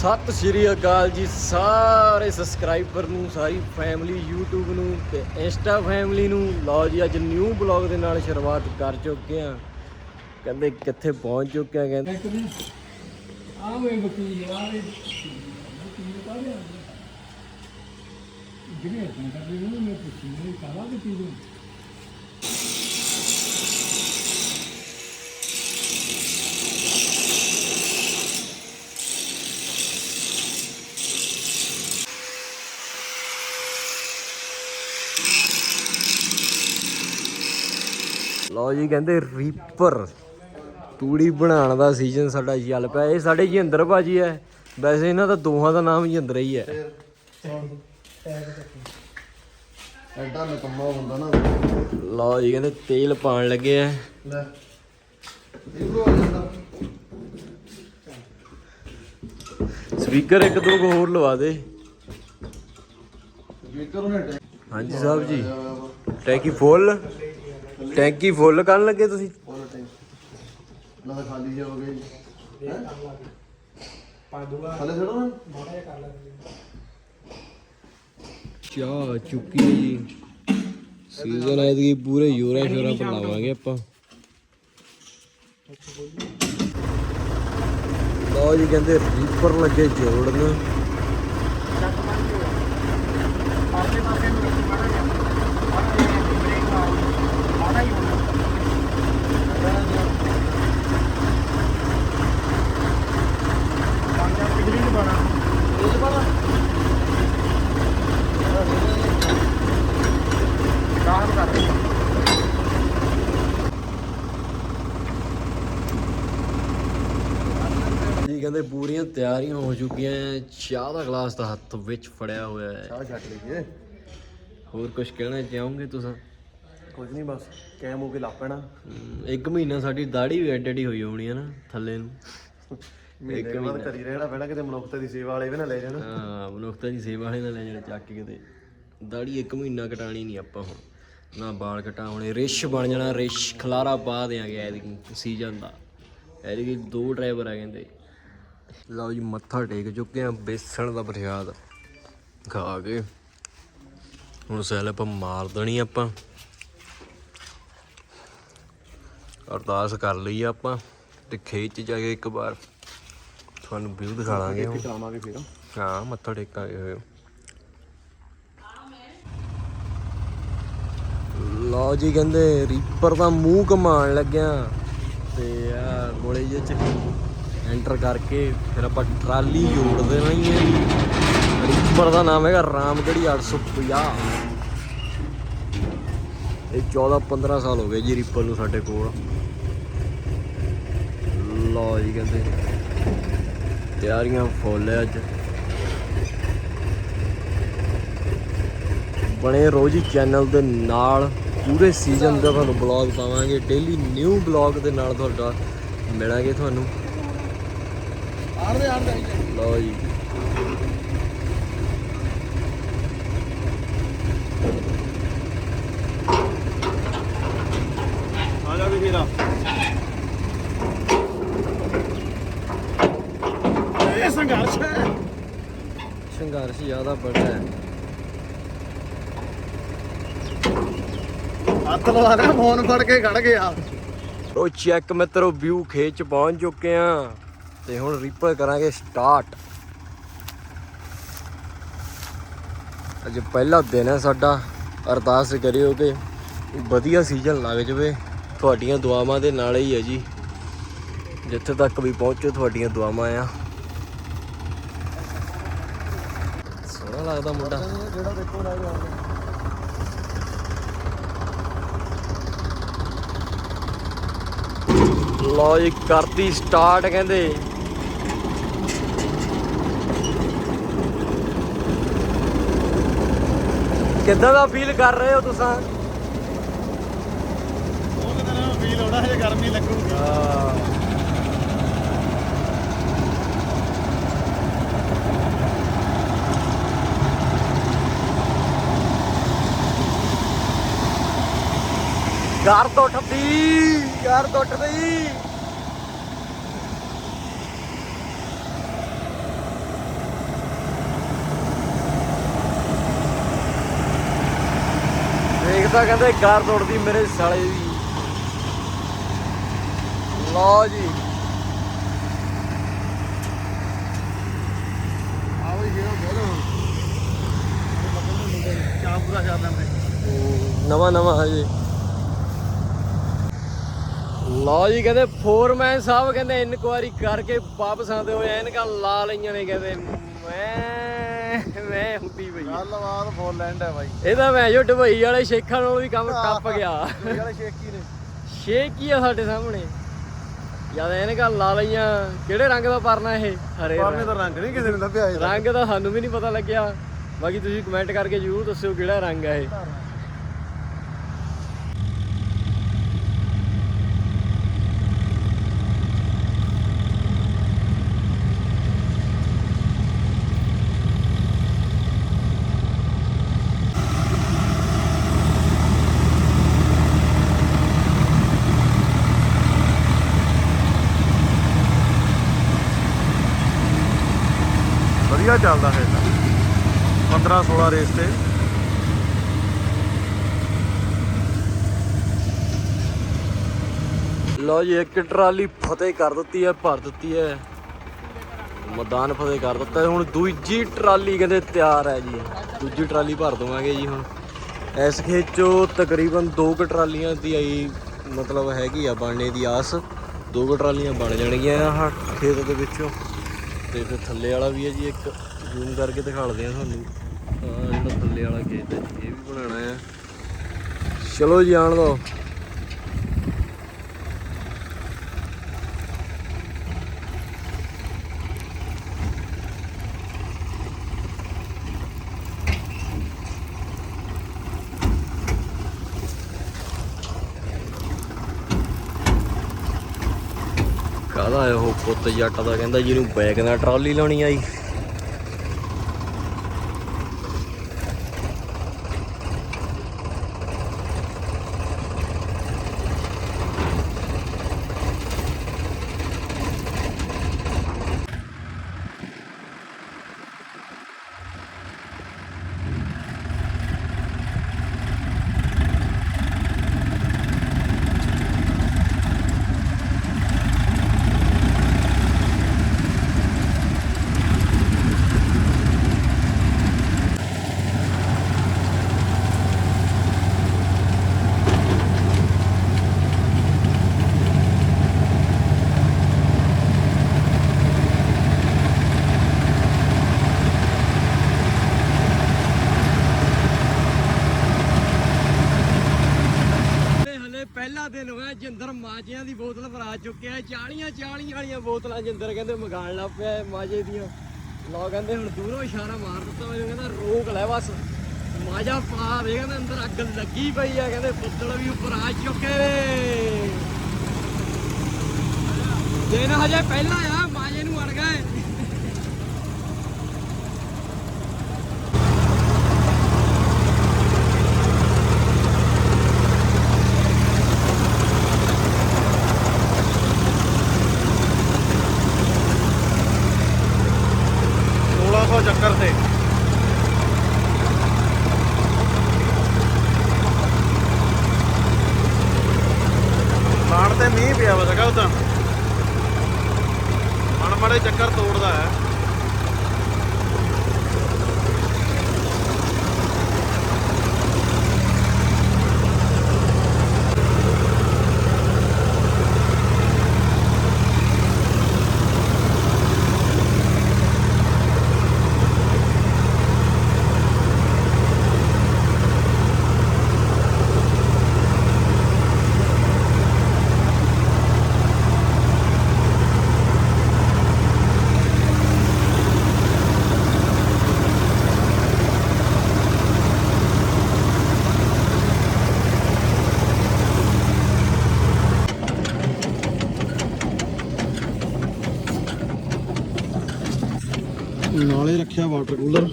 ਸਤਿ ਸ਼੍ਰੀ ਅਕਾਲ ਜੀ ਸਾਰੇ ਸਬਸਕ੍ਰਾਈਬਰ ਨੂੰ, ਸਾਰੀ ਫੈਮਿਲੀ YouTube ਨੂੰ ਤੇ Insta ਫੈਮਿਲੀ ਨੂੰ। ਲਓ ਜੀ, ਅੱਜ ਨਿਊ ਬਲੌਗ ਦੇ ਨਾਲ ਸ਼ੁਰੂਆਤ ਕਰ ਚੁੱਕੇ ਆ ਕਹਿੰਦੇ ਕਿੱਥੇ ਪਹੁੰਚ ਚੁੱਕੇ ਆ ਕਹਿੰਦੇ। ਆਵੇਂ ਵਕੀਲ ਆਵੇ ਵਕੀਲ ਕਾਹਦੇ ਆ ਜਿਹੜੇ ਆਪਾਂ ਕਰਦੇ ਨੇ ਮੈਂ ਪੁੱਛੀ ਨਹੀਂ ਕਾਹਦਾ ਵਕੀਲ ਲਓ ਜੀ ਕਹਿੰਦੇ ਰੀਪਰ ਤੂੜੀ ਬਣਾਉਣ ਦਾ ਸੀਜ਼ਨ ਸਾਡਾ ਚੱਲ ਪਿਆ। ਇਹ ਸਾਡੇ ਜਿੰਦਰ ਭਾਜੀ ਹੈ। ਵੈਸੇ ਇਹਨਾਂ ਦਾ ਦੋਹਾਂ ਦਾ ਨਾਮ ਜਿੰਦਰ ਹੀ ਹੈ। ਐਡਾ ਨਕਮਾ ਹੁੰਦਾ ਨਾ। ਲਓ ਜੀ ਕਹਿੰਦੇ ਤੇਲ ਪਾਣ ਲੱਗੇ ਆ। ਲੈ ਇਹੋ ਆ ਜਾਂਦਾ। ਸਪੀਕਰ ਇੱਕ ਦੋ ਕੁ ਹੋਰ ਲਵਾ ਦੇ। ਸਪੀਕਰ ਉਹਨੇ ਹਾਂਜੀ ਸਾਹਿਬ ਜੀ। ਟੈਂਕੀ ਫੁੱਲ। ਟੈਂਕੀ ਫੁੱਲ ਕਰਨ ਲੱਗੇ ਤੁਸੀਂ? Full tank. ਨਾ ਤਾਂ ਖਾਲੀ ਜਿਹਾ ਹੋ ਗਿਆ ਜੀ। ਹੈਂ? ਪਾ ਦੂਗਾ ਥੱਲੇ ਛੱਡੋ ਨਾ। ਮਾੜਾ ਜਿਹਾ ਕਰ ਲੈ ਚਾਹ ਚੁੱਕੀ ਹੈ ਜੀ। ਸੀਜ਼ਨ ਐਤਕੀ ਪੂਰੇ ਯੋਰਾ ਸ਼ੋਰਾ ਪਰ ਲਾਵਾਂਗੇ ਆਪਾਂ। ਲਓ ਜੀ ਕਹਿੰਦੇ ਰੀਪਰ ਲੱਗੇ ਜੋੜਨ ਪਾਸੇ ਪਾਸੇ ਨੂੰ ਰੱਖੀ ਮਾੜਾ ਜਿਹਾ ਮਾੜਾ ਜਿਹਾ ਬ੍ਰੇਕ ਆ ਮਾੜਾ ਹੀ ਹੋਣਾ ਪੰਜਾ ਬਿਜਲੀ ਨਹੀਂ ਬਣਾ ਇਹ ਬਣਾ ਕਾਹਨ ਕਰ ਰਹੀ ਜੀ ਕਹਿੰਦੇ ਪੂਰੀਆਂ ਤਿਆਰੀਆਂ ਹੋ ਚੁੱਕੀਆਂ। ਚਾਹ ਦਾ ਗਲਾਸ ਤਾਂ ਹੱਥ ਵਿੱਚ ਫੜਿਆ ਹੋਇਆ ਹੈ ਚਾਹ ਛੱਡ ਲਈਏ। ਹੋਰ ਕੁਝ ਕਹਿਣਾ ਚਾਹੋਗੇ ਤੁਸੀਂ? ਕੁਝ ਨਹੀਂ ਬਸ ਕੈਮ ਹੋ ਕੇ ਲਾ ਪੈਣਾ। ਹਮ, ਇੱਕ ਮਹੀਨਾ ਸਾਡੀ ਦਾੜੀ ਵੀ ਐਡ ਐਡੀ ਹੋਈ ਹੋਣੀ ਹੈ ਨਾ ਥੱਲੇ ਨੂੰ। ਮਹੀਨੇ ਬਾਅਦ ਕਰੀ ਰਹਿਣਾ ਪੈਣਾ ਕਿਤੇ ਮਨੁੱਖਤਾ ਦੀ ਸੇਵਾ ਵਾਲੇ ਵੀ ਨਾ ਲੈ ਜਾਣ। ਹਾਂ ਮਨੁੱਖਤਾ ਦੀ ਸੇਵਾ ਵਾਲੇ ਨਾਲ ਲੈ ਜਾਣ ਚੱਕ ਕੇ ਕਿਤੇ। ਦਾੜੀ ਇੱਕ ਮਹੀਨਾ ਕਟਾਣੀ ਨਹੀਂ ਆਪਾਂ ਹੁਣ। ਨਾ ਵਾਲ ਕਟਾਉਣੇ ਰਿਸ਼ ਬਣ ਜਾਣਾ ਰਿਸ਼ ਖਲਾਰਾ ਪਾ ਦਿਆਂਗੇ ਐਤਕੀ ਸੀਜ਼ਨ ਦਾ। ਐਤਕੀ ਦੋ ਡਰਾਈਵਰ ਆ ਕਹਿੰਦੇ। ਲਓ ਜੀ ਮੱਥਾ ਟੇਕ ਚੁੱਕੇ ਆ ਬੇਸਣ ਦਾ ਪ੍ਰਸ਼ਾਦ ਖਾ ਕੇ। ਹੁਣ ਸੈਲ ਆਪਾਂ ਮਾਰ ਦੇਣੀ ਆਪਾਂ। ਅਰਦਾਸ ਕਰ ਲਈ ਆਪਾਂ ਤੇ ਖੇਤ ਚ ਜਾ ਕੇ ਇੱਕ ਵਾਰ ਤੁਹਾਨੂੰ ਵਿਊ ਦਿਖਾ ਲਾਂਗੇ ਹੁਣ। ਫਿਰ। ਹਾਂ ਮੱਥਾ ਟੇਕਾਂਗੇ ਹੋਏ ਲਓ ਜੀ ਕਹਿੰਦੇ ਰੀਪਰ ਦਾ ਮੂੰਹ ਕਮਾਣ ਲੱਗਿਆ। ਤੇ ਆ ਗੋਲੇ ਜਿਹੇ ਚ ਐਂਟਰ ਕਰਕੇ ਫਿਰ ਆਪਾਂ ਟਰਾਲੀ ਜੋੜ ਦੇਣੀ ਹੈ ਰੀਪਰ ਦਾ ਨਾਮ ਹੈਗਾ ਰਾਮਗੜੀ 850 ਇਹ 14 15 ਸਾਲ ਹੋ ਗਏ ਜੀ ਰੀਪਰ ਨੂੰ ਸਾਡੇ ਕੋਲ। ਲਓ ਜੀ ਕਹਿੰਦੇ। ਤਿਆਰੀਆਂ ਫੁੱਲ ਹੈ ਅੱਜ। ਬਣੇ ਰੋਜੀ ਚੈਨਲ ਦੇ ਨਾਲ। ਪੂਰੇ ਸੀਜ਼ਨ ਦਾ ਤੁਹਾਨੂੰ ਬਲੌਗ ਪਾਵਾਂਗੇ। ਡੇਲੀ ਨਿਊ ਬਲੌਗ ਦੇ ਨਾਲ ਤੁਹਾਡਾ ਮਿਲਾਂਗੇ ਤੁਹਾਨੂੰ। ਆੜਦੇ ਆੜਦੇ। ਲਓ ਜੀ। ਆ ਜਾ ਵੀ ਵੀਰਾ। ਇਹ ਸੰਘਰਸ਼ ਹੈ। ਸੰਘਰਸ਼ ਜ਼ਿਆਦਾ ਬੜਾ ਹੈ। ਹੱਥ ਲਵਾ ਰਿਹਾ ਫੋਨ ਫੜ ਕੇ ਖੜ ਗਿਆ। ਉਹ ਚੈੱਕ ਮਿੱਤਰੋ ਵਿਊ ਖੇਤ ਚ ਪਹੁੰਚ ਚੁੱਕੇ ਆ ਤੇ ਹੁਣ ਰੀਪਰ ਕਰਾਂਗੇ ਸਟਾਰਟ ਅੱਜ ਪਹਿਲਾ ਦਿਨ ਹੈ ਸਾਡਾ, ਅਰਦਾਸ ਕਰਿਓ ਕਿ ਵਧੀਆ ਸੀਜ਼ਨ ਲੱਗ ਜਾਵੇ। ਤੁਹਾਡੀਆਂ ਦੁਆਵਾਂ ਦੇ ਨਾਲ ਹੀ ਹੈ ਜੀ। ਜਿੱਥੇ ਤੱਕ ਵੀ ਪਹੁੰਚੋ, ਤੁਹਾਡੀਆਂ ਦੁਆਵਾਂ ਆ। ਸੋਹਣਾ ਲੱਗਦਾ ਮੁੰਡਾ। ਜਿਹੜਾ ਦੇਖੋ ਨਾ ਲਓ ਜੀ, ਕਰਤੀ ਸਟਾਰਟ ਕਹਿੰਦੇ। ਕਿੱਦਾਂ ਦਾ ਫੀਲ ਕਰ ਰਹੇ ਹੋ ਤੁਸੀਂ? ਉਹ ਕਿਤੇ ਨਾ ਫੀਲ ਹੋਣਾ ਹਜੇ ਗਰਮੀ ਲੱਗੂਗੀ। ਘਰ ਤੋਂ ਉੱਠਦੀ ਘਰ ਤੋਂ ਉੱਠਦੀ ਤਾਂ ਕਹਿੰਦੇ ਗਾਰ ਤੋੜਦੀ ਮੇਰੇ ਸਾਲੇ ਦੀ। ਲਓ ਜੀ। ਆਓ ਜੀ ਬੋਲੋ ਚਾਹ ਪੂਰਾ ਕਰ ਲੈਂਦੇ। ਨਵਾਂ ਨਵਾਂ, ਹਜੇ। ਲਓ ਜੀ, ਕਹਿੰਦੇ ਫੋਰਮੈਨ ਸਾਹਿਬ ਕਹਿੰਦੇ ਇਨਕੁਆਰੀ ਕਰਕੇ ਵਾਪਸ ਆਉਂਦੇ ਹੋਏ ਐਨਕਾਂ ਲਾ ਲਈਆਂ ਨੇ, ਕਹਿੰਦੇ ਮੈਂ ਮੈਂ ਹੁੰਦੀ ਆ। ਗੱਲਬਾਤ ਫੁੱਲ ਐਂਡ ਹੈ ਬਾਈ। ਇਹਦਾ ਮੈਂ ਜੋ ਦੁਬਈ ਵਾਲੇ ਸ਼ੇਖਾਂ ਨਾਲੋਂ ਵੀ ਕੰਮ ਟੱਪ ਗਿਆ। ਇਹ ਵਾਲੇ ਸ਼ੇਕੀ ਨੇ? ਸ਼ੇਖ ਹੀ ਆ ਸਾਡੇ ਸਾਹਮਣੇ? ਜਦ ਐਨਕਾਂ ਲਾ ਲਈਆਂ ਕਿਹੜੇ ਰੰਗ ਦਾ ਪਰਨਾ ਇਹ? ਹਰੇ ਪਰਨੇ ਰੰਗ। ਦਾ ਰੰਗ ਨਹੀਂ ਕਿਸੇ ਨੇ ਲੱਭਿਆ। ਰੰਗ ਦਾ ਸਾਨੂੰ ਵੀ ਨਹੀਂ ਪਤਾ ਲੱਗਿਆ। ਬਾਕੀ ਤੁਸੀਂ ਕਮੈਂਟ ਕਰਕੇ ਜਰੂਰ ਦੱਸਿਓ ਕਿਹੜਾ ਰੰਗ ਹੈ ਇਹ। ਵਧੀਆ ਚੱਲਦਾ ਹੈ 15 16 ਰੇਸ ਤੇ। ਲਓ ਜੀ, ਇੱਕ ਟਰਾਲੀ ਫਤਿਹ ਕਰ ਦਿੱਤੀ ਹੈ, ਭਰ ਦਿੱਤੀ ਹੈ। ਮੈਦਾਨ ਫਤਿਹ ਕਰ ਦਿੱਤਾ ਹੁਣ ਦੂਜੀ ਟਰਾਲੀ ਕਹਿੰਦੇ ਤਿਆਰ ਹੈ ਜੀ। ਦੂਜੀ ਟਰਾਲੀ ਭਰ ਦਵਾਂਗੇ ਜੀ ਹੁਣ। ਇਸ ਖੇਤ 'ਚੋਂ ਤਕਰੀਬਨ ਦੋ ਕੁ ਟਰਾਲੀਆਂ ਦੀ ਆਈ ਮਤਲਬ ਹੈਗੀ ਆ ਬਣਨੇ ਦੀ ਆਸ। ਦੋ ਕੁ ਟਰਾਲੀਆਂ ਬਣ ਜਾਣਗੀਆਂ ਆਹ ਖੇਤ ਦੇ ਵਿੱਚੋਂ। ਤੇ ਫਿਰ ਥੱਲੇ ਵਾਲਾ ਵੀ ਹੈ ਜੀ, ਇੱਕ ਜ਼ੂਮ ਕਰਕੇ ਦਿਖਾਉਂਦੇ ਆ ਤੁਹਾਨੂੰ। ਆਹ ਜਿਹੜਾ ਥੱਲੇ ਵਾਲਾ ਖੇਤ ਹੈ ਇਹ ਵੀ ਬਣਾਉਣਾ ਆ ਚਲੋ ਜੀ ਆਣ ਦੋ ਕਾਹਦਾ ਹੈ ਉਹ ਪੁੱਤ ਜੱਟ ਦਾ ਕਹਿੰਦਾ ਜਿਹਨੂੰ ਬੈਗ ਨਾਲ ਟਰਾਲੀ ਲਾਉਣੀ ਆਈ ਹਲੇ ਪਹਿਲਾ ਦਿਨ ਹੋਇਆ ਜਿੰਦਰ ਮਾਜਿਆਂ ਦੀ ਬੋਤਲ ਭਰਾ ਚੁੱਕਿਆ 40 40 ਵਾਲੀਆਂ ਬੋਤਲਾਂ ਜਿੰਦਰ ਕਹਿੰਦੇ ਮੰਗਾਣ ਲੱਗ ਪਿਆ ਮਾਜੇ ਦੀਆਂ। ਲੋ ਕਹਿੰਦੇ ਹੁਣ ਦੂਰੋਂ ਇਸ਼ਾਰਾ ਮਾਰ ਦਿੱਤਾ ਮੈਨੂੰ ਕਹਿੰਦਾ ਰੋਕ ਲੈ ਬਸ। ਮਾਜਾ ਪਾ ਦੇ ਕਹਿੰਦਾ ਅੰਦਰ ਅੱਗ ਲੱਗੀ ਪਈ ਆ, ਕਹਿੰਦੇ ਬੱਦਲ ਵੀ ਉੱਪਰ ਆ ਚੁੱਕੇ ਨੇ। ਦਿਨ ਹਜੇ ਪਹਿਲਾਂ ਆ ਮਾਜੇ ਨੂੰ ਅੜ ਗਏ ਸੋਲਾਂ ਸੌ ਚੱਕਰ ਤੇ ਲਾਣ ਤੇ ਮੀਂਹ ਪਿਆ ਵਾ ਸਗਾ ਉਦਾਂ ਮਣ ਮੜੇ ਚੱਕਰ ਤੋੜਦਾ ਹੈ। ਨਾਲੇ ਰੱਖਿਆ ਵਾਟਰ ਕੂਲਰ।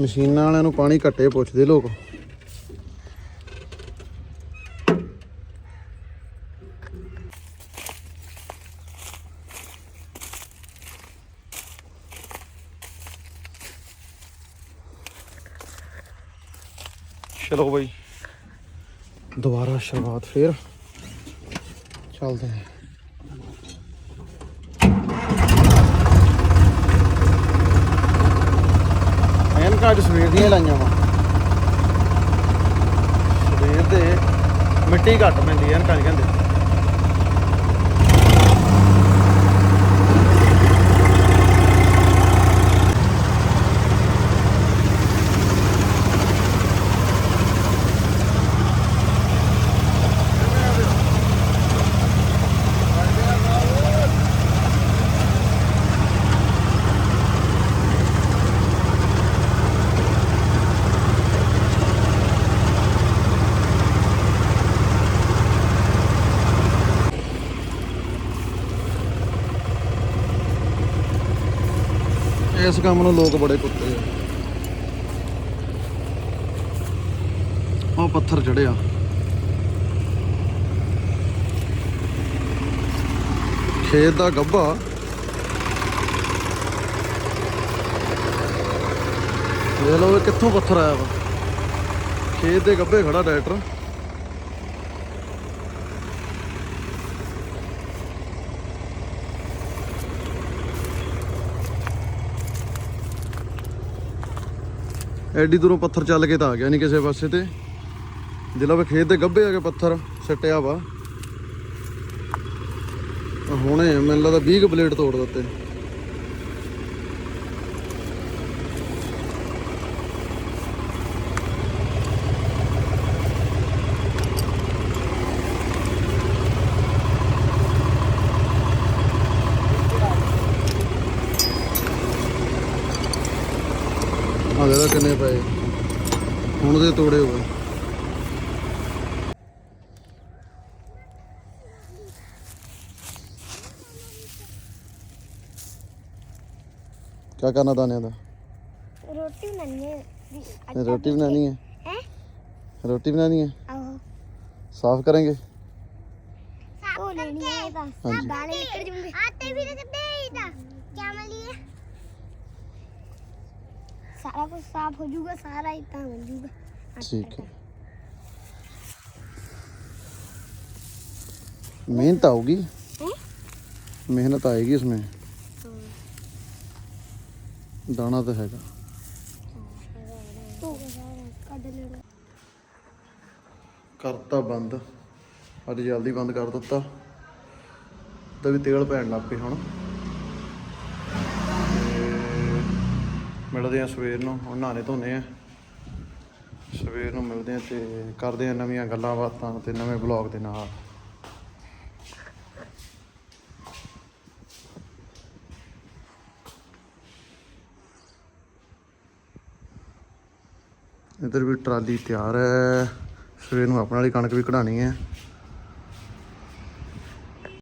ਮਸ਼ੀਨਾਂ ਵਾਲਿਆਂ ਨੂੰ ਪਾਣੀ ਘੱਟੇ ਪੁੱਛਦੇ ਲੋਕ। ਚਲੋ ਬਈ। ਦੁਬਾਰਾ ਸ਼ੁਰੂਆਤ ਫੇਰ ਚੱਲਦੇ ਹਾਂ। ਐਨਕਾਂ ਅੱਜ ਸਵੇਰ ਦੀਆਂ ਲਾਈਆਂ ਵਾ। ਸਵੇਰ ਦੇ ਮਿੱਟੀ ਘੱਟ ਪੈਂਦੀ ਐ ਐਨਕਾਂ ਕਹਿੰਦੇ ਇਸ ਕੰਮ ਨੂੰ ਲੋਕ ਬੜੇ ਕੁੱਤੇ ਆ। ਉਹ ਪੱਥਰ ਚੜਿਆ ਖੇਤ ਦਾ ਗੱਭਾ ਦੇਖ ਲਓ ਕਿੱਥੋਂ ਪੱਥਰ ਆਇਆ ਵਾ। ਖੇਤ ਦੇ ਗੱਭੇ ਖੜਾ ਟਰੈਕਟਰ। ਐਡੀ ਦੂਰੋਂ ਪੱਥਰ ਚੱਲ ਕੇ ਤਾਂ ਆ ਗਿਆ ਨਹੀਂ ਕਿਸੇ ਪਾਸੇ ਤੇ। ਦਿਲਾ ਵੇ ਖੇਤ ਦੇ ਗੱਭੇ ਆ ਕੇ ਪੱਥਰ ਸੱਟਿਆ ਵਾ। ਹੁਣੇ ਮੈਨੂੰ ਲੱਗਦਾ 20 ਕੁ ਬਲੇਡ ਤੋੜ ਦਿੱਤੇ ਆ ਜਿਹੜਾ ਕਿੰਨੇ ਪਏ ਹੁਣ ਦੇ ਤੋੜੇ ਹੋਏ। ਕੀ ਕਰਨਾ ਦਾਨਿਆਂ ਦਾ? ਰੋਟੀ ਬਣਾਉਣੀ ਹੈ। ਇਹ ਰੋਟੀ ਬਣਾਣੀ ਹੈ। ਹੈ? ਰੋਟੀ ਬਣਾਣੀ ਹੈ? ਆਹੋ। ਸਾਫ਼ ਕਰਾਂਗੇ ਉਹ ਲੈਣੀ ਹੈ ਤਾਂ। ਹਾਂਜੀ। ਦਾਣੇ ਠੀਕ ਹੈ। ਮਿਹਨਤ ਆਉਗੀ ਮਿਹਨਤ ਆਏਗੀ ਉਸमें ਦਾਣਾ ਤਾਂ ਹੈਗਾ। ਕਰਤਾ ਬੰਦ। ਅੱਜ ਜਲਦੀ ਬੰਦ ਕਰ ਦਿੱਤਾ। ਤਾਂ ਵੀ ਤੇਲ ਪੈਣ ਲੱਗ ਪਈ ਹੁਣ। ਮਿਲਦੇ ਆ ਸਵੇਰ ਨੂੰ। ਹੁਣ ਨਹਾਣੇ ਧੋਨੇ ਆ। ਸਵੇਰ ਨੂੰ ਮਿਲਦੇ ਆ ਤੇ ਕਰਦੇ ਆ ਨਵੀਆਂ ਗੱਲਾਂ ਬਾਤਾਂ ਤੇ ਨਵੇਂ ਬਲੌਗ ਦੇ ਨਾਲ। ਇਧਰ ਵੀ ਟਰਾਲੀ ਤਿਆਰ ਹੈ। ਸਵੇਰ ਨੂੰ ਆਪਣ ਵਾਲੀ ਕਣਕ ਵੀ ਕਢਾਣੀ ਹੈ।